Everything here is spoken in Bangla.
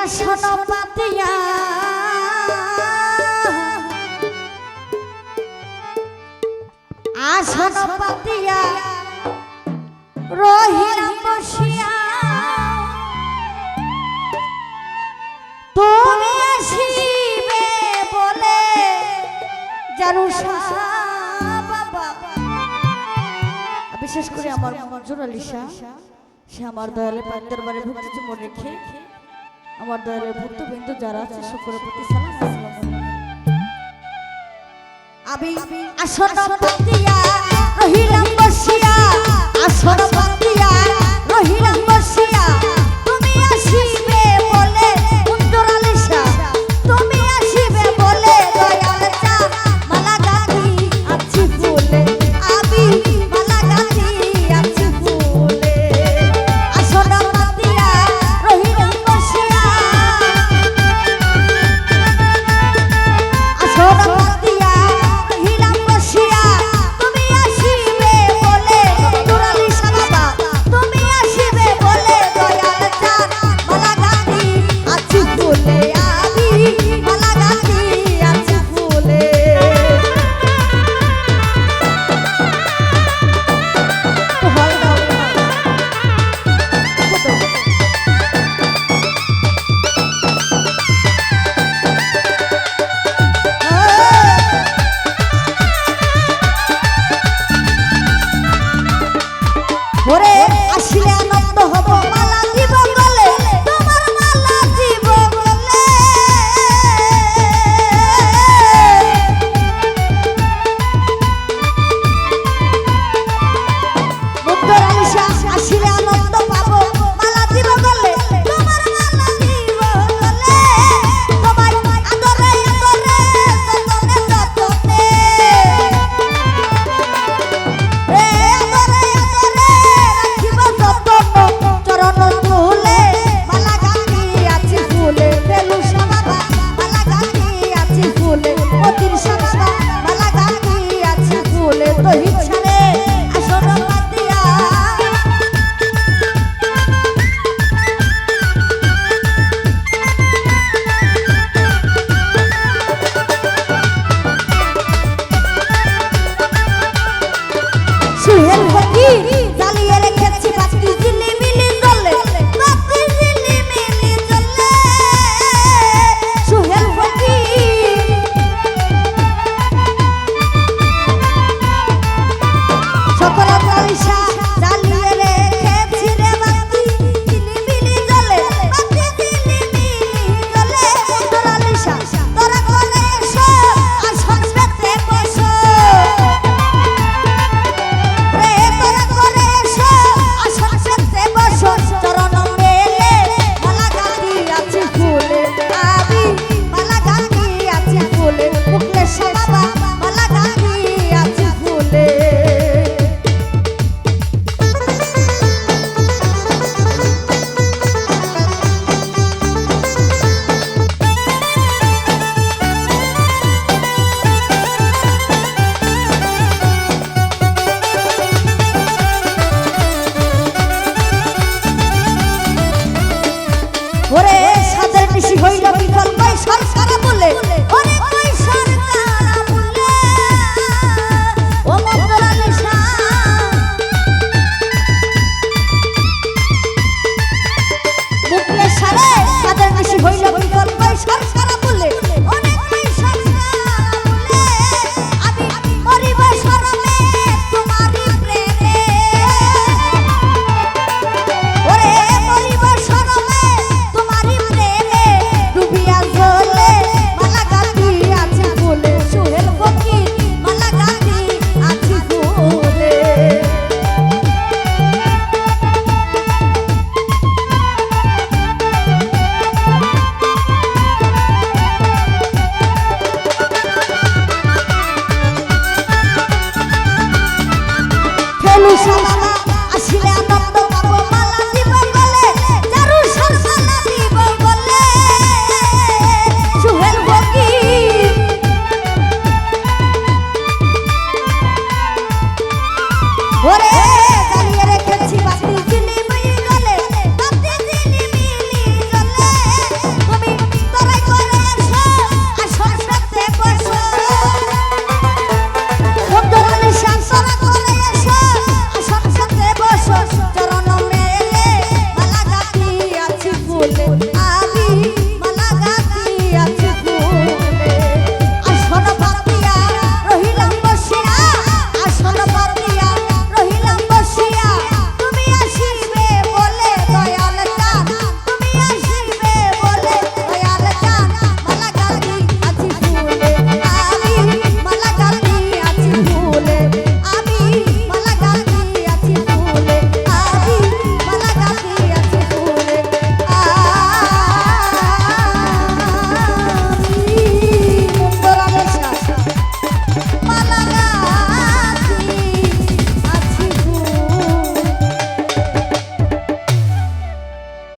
আসন পাতিয়া। আসন পাতিয়া। রহিলাম বসিয়া। তুমি আসিবে বলে জারুষা বাবা। বিশেষ করে আমার মঞ্জুর আলিশা সে আমার দয়ালে পান্তের বারে ভুগতেছে মনে রেখে আমার দয়ালের ভক্তবৃন্দ যারা আছে শুক্রের প্রতি সালাম আমি আসন্ন ওরে মানুষ। আসিলে আনন্দ